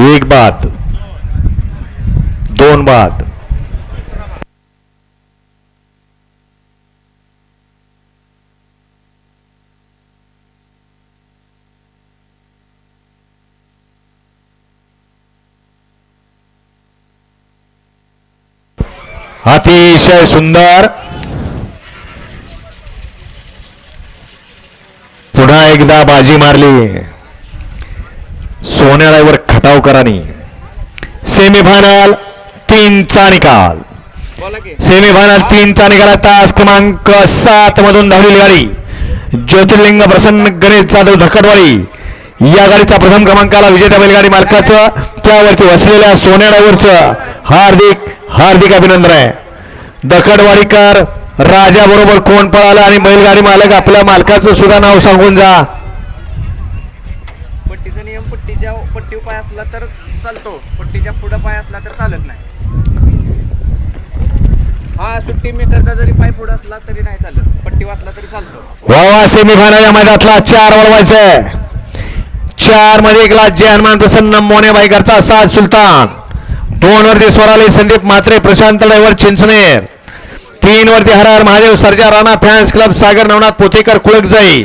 एक बाद दोन बाद अतिशय सुंदर. पुन्हा एकदा बाजी मारली. सोन्याळावर खटावकरांनी सेमीफायनल तीनचा निकाल सेमीफायनल तीनचा निकाल तास क्रमांक सात मधून धावलेली गाडी. ज्योतिर्लिंग प्रसन्न गणेश जाधव धकडवाडी या गाडीचा प्रथम क्रमांकाला विजेता बैलगाडी मालकाचं त्यावरती वसलेल्या सोन्या ड्रायव्हरचं हार्दिक हार्दिक अभिनंदन आहे. दखडवाडीकर राजा बरोबर कोण पळाला आणि बैलगाडी मालक आपल्या मालकाचं सुद्धा नाव सांगून जा. पट्टीचा नियम पट्टीच्या पट्टी पाय असला तर चालतो. पट्टीच्या पुढं पाय असला तर चालत नाही. हा सुट्टी मीटरचा जरी पाय पुढं असला तरी नाही चालत. पट्टी वाचला तरी चालतो. वा वा सेमीफायनल या मैदानातला चार वळवायचं चारमध्ये एक लाख हनुमान प्रसन्न मोने घरचा साज सुलतान. दोन वरती स्वराली संदीप म्हात्रे प्रशांत ड्रायव्हर चिंचनेर. तीन वरती हरहर महादेव सर्जा राणा फॅन्स क्लब सागर नवनाथ पोतेकर कुळक जाई